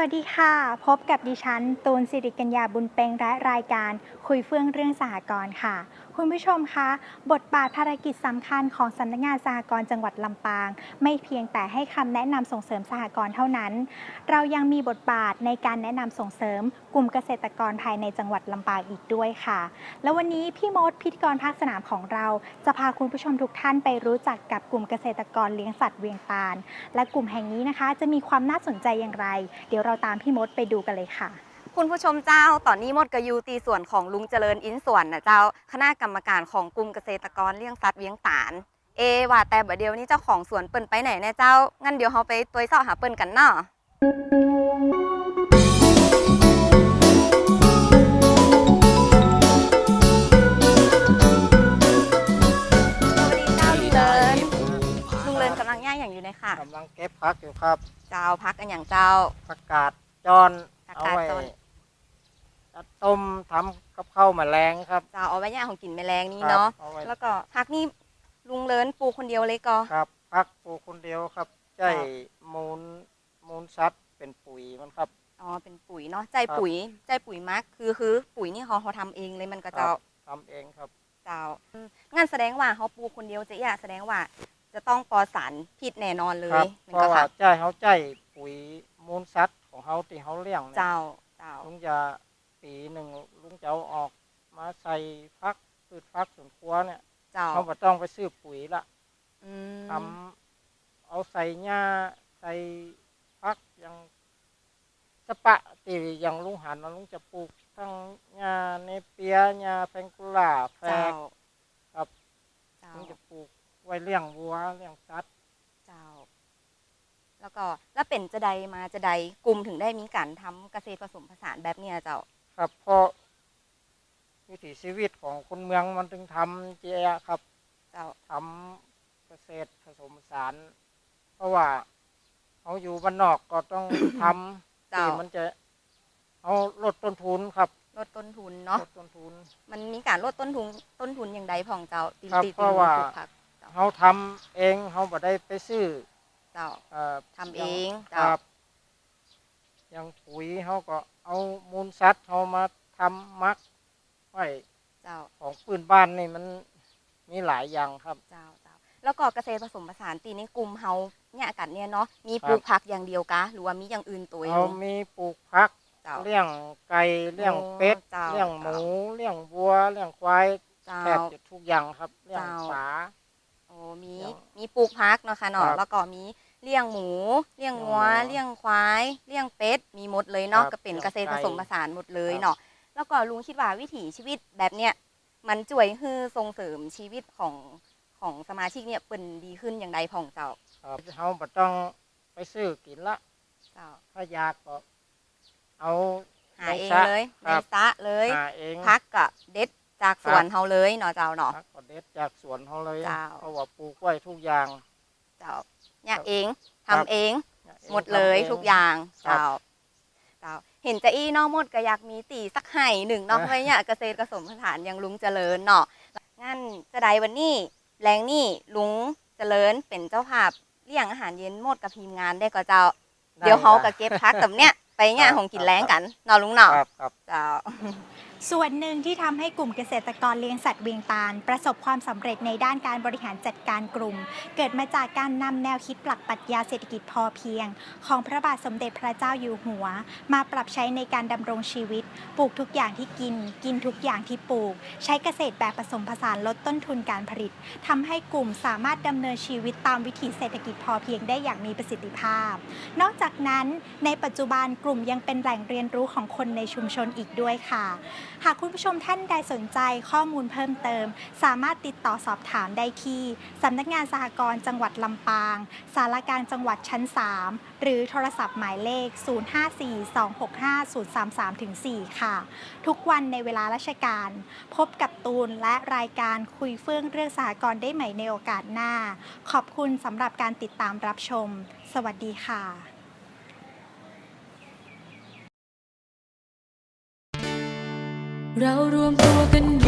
สวัสดีค่ะ พบกับดิฉัน ตูนสิริกัญญาบุญเปงและรายการคุยเฟื่องเรื่องสหกรณ์ค่ะ คุณผู้ชมคะ บทบาทภารกิจสำคัญของสำนักงานสหกรณ์จังหวัดลำปาง ไม่เพียงแต่ให้คำแนะนำส่งเสริมสหกรณ์เท่านั้น เรายังมีบทบาทในการแนะนำส่งเสริม กลุ่มเกษตรกรภายในจังหวัดลำปางอีกด้วยค่ะ แล้ววันนี้พี่มดพิธีกรภาคสนามของเรา จะพาคุณผู้ชมทุกท่านไปรู้จักกับกลุ่มเกษตรกรเลี้ยงสัตว์เวียงปาน และกลุ่มแห่งนี้นะคะ จะมีความน่าสนใจอย่างไร เดี๋ยวเราตามพี่มดไปดูกันเลยค่ะ คุณผู้ชมเจ้าตอนนี้มดกบอยูตีส่วนของลุงเจริญอินส่วนนะเจ้าคณะกรรมการของกลุ่มเกษตรกรเลี้ยงสัตว์เลี้ยงตาลเอว่าแต่บัดเดียวนี้เจ้าของสวนเปิ้นไปไหนนะเจ้า งั้นเดี๋ยวเราไปตัวเสาะหาเปิ้นกันเนาะ งย่างอย่างอยู่ในค่ะกำลังเก็บพักอยู่ครับ เจ้าพักกันอย่างเจ้าผักกาดจอนผักเอากาดไว้จอนจัดต้มทำกับข้าวแมลงครับ เจ้าเอาไว้ย่างของกินแมลงนี่ครับเนาะเอาไว้ แล้วก็พักนี่ลุงเลินปลูกคนเดียวเลยก็ ครับพักปลูกคนเดียวครับใจครับ มูลมูลสัตว์เป็นปุ๋ยมันครับ อ๋อเป็นปุ๋ยเนาะใจครับ ปุ๋ยใจปุ๋ยมักคือคือปุ๋ยนี่เขาเขาทำเองเลยมันก็ครัเจ้าบทำเองครับ เจ้าอืมงั้นแสดงว่าเขาปลูกคนเดียวจะอยากแสดงว่า จะต้องปลอดสารพิษแน่นอนเลครัยบมันเพก็ราะว่าค่ะใจเขาใจปุ๋ยมูลสัตว์ของเขาที่เขาเลี้ยงเนี่ย เจ้าเจ้า ลุงจะปีหนึ่งลุงจะเอาออกมาใส่ฟักพืชฟักสวนครัวเนี่ยเจ้าเขาไม่ต้องไปซื้อปุ๋ยละอืมทำเอาใส่หญ้าใส่พักอย่างสปะตีอย่างลุงหันนะลุงจะปลูกทั้งหญ้าเนเปียหญ้าแฟงกุลาแฟเจ้า ก ครับ เจ้า ลุงจะปลูกไว้ เลี้ยงวัวเลี้ยงสัตว์เจ้า แล้วก็แล้วเป็นจะใดมาจะใดกลุ่มถึงได้มีการทำเกษตรผสมผสานแบบเนี้ยเจ้า ครับเพราะวิถีชีวิตของคนเมืองมันถึงทำเจียครับเจ้า ทำเกษตรผสมผสาน เพราะว่าเขาอยู่บ้านนอกก็ต้อง ทำเจ้า ที่มันจะเอาลดต้นทุนครับลดต้นทุนเนาะ ลดต้นทุน มันมีการลดต้นทุนต้นทุนอย่างใดพ่องเจ้าตีครับตีเพราะว่า ปลูกผัก เขาทำเองเขาบ่ได้ไปซื้อเจ้าเอ่อทำเองคเจ้ารับอย่างปุ๋ยเขาก็เอามูลสัตว์เขามาทำมักไว้เจ้าของปืนบ้านนี่มันมีหลายอย่างครับ เจ้าเจ้าแล้วก็เกษตรผสมผสานตีในกลุ่มเฮาเนี่ยกันเนี่ยเนาะมีครับปลูกผักอย่างเดียวกะหรือว่ามีอย่างอื่นตัวอเขายู่มีปลูกพัก เจ้า เลี้ยงไก่เลี้ยงเป็ดเจ้า เลี้ยงหมูเลี้ยงวัวเลี้ยงควายเจ้าแทบจะทุกอย่างครับเลี้ยงเจ้า ปลา โอ้มีเจ้ามีปลูกผักเนาะค่ะเนาะครับแล้วก็มีเลี้ยงหมู เลี้ยงงัวเลี้เลี้ยยงงควาย เลี้ยงเป็ด มีหมดเลยเนาะครับก็เป็นเลี้ยงเกษตรผสมผสานหมดเลยครับเนาะ แล้วก็ลุงคิดว่าวิถีชีวิตแบบเนี้ยมันช่วยให้ส่งเสริมชีวิตของของสมาชิกเนี่ยเป็นดีขึ้นอย่างใดพ่องเจ้าครับเขาบ่ต้องไปซื้อกินละ เจ้าถ้าอยากก็เอาหาเองในสระเลยในครับสระเลยหาเองพักกะเด็ด จากสวนเฮาเลยเนาะเจ้าเนาะพักก็เด็ดจากสวนเขาเลยเจ้า เพราะว่าปลูกไว้ทุกอย่าง เจ้าเนี่ยเองครัทำบเองนี่หมดเลยทำองทุกอย่างครับ เจ้าเจ้า เห็นจะอี้เนอกมดก็อยากมีตีสักไห่หนึ่งเนาะอ่าไว้เนี่ยเกษตรผสมผสานอย่างลุงเจริญเนาะงั้นจะได้วันนี้แรงนี่ลุงเจริญเป็นเจ้าภาพเลี้ยงอาหารเย็นหมดกับทีมงานได้ก็เจ้า เดี๋ยวเขากับเก็บพักกับเนี่ย ไปเนี่ยของกินแรงกันเนาะลุงเนาะครับครับ เจ้า ส่วนหนึ่งที่ทำให้กลุ่มเกษตรกรเลี้ยงสัตว์เวียงตาล ประสบความสำเร็จในด้านการบริหารจัดการกลุ่ม เกิดมาจากการนำแนวคิดปลักปรัชญาเศรษฐกิจพอเพียง ของพระบาทสมเด็จพระเจ้าอยู่หัว มาปรับใช้ในการดำรงชีวิต ปลูกทุกอย่างที่กิน กินทุกอย่างที่ปลูก ใช้เกษตรแบบผสมผสานลดต้นทุนการผลิตทำให้กลุ่มสามารถดำเนินชีวิตตามวิถีเศรษฐกิจพอเพียงได้อย่างมีประสิทธิภาพ นอกจากนั้นในปัจจุบันกลุ่มยังเป็นแหล่งเรียนรู้ของคนในชุมชนอีกด้วยค่ะ หากคุณผู้ชมท่านใดสนใจข้อมูลเพิ่มเติม สามารถติดต่อสอบถามได้ที่สำนักงานสหกรณ์จังหวัดลำปาง สารกางจังหวัดชั้น 3 หรือโทรศัพท์หมายเลข 0542650334 ค่ะ ทุกวันในเวลาราชการ พบกับตูนและรายการคุยเฟื่องเรื่องสหกรณ์ได้ใหม่ในโอกาสหน้า ขอบคุณสำหรับการติดตามรับชม สวัสดีค่ะ เรารวมตัวกันอยู่